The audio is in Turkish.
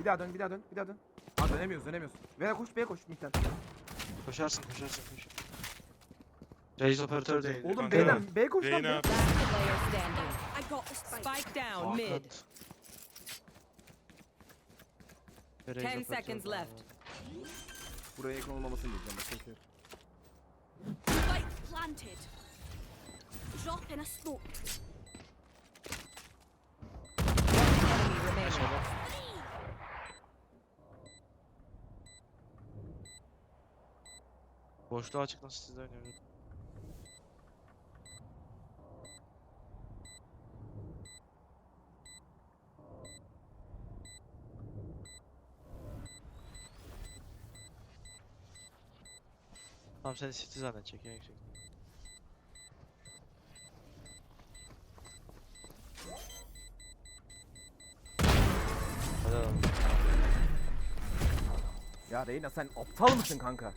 Bir daha dön, bir daha dön, bir daha dön. Aa dönemiyoruz, dönemiyoruz. Veya koş, B'ye koş midden. Koşarsın koşarsın koş. Raze operatör değil. Oğlum. B'den, B'ye koş lan. Beyin B. abi. Last player standing. I got the spike. Spike down mid. Ve Raze 10 operatör seconds var. left. Buraya yakın olmamasını diyeceğim. Başka bir şey yok. Spike planted. Drop in a smoke. Boşluğa açık nasıl sizde oynuyorum. Tamam seni City zannedecek ya yüksek. Hadi oğlum. Ya Reyna sen aptal mısın kanka?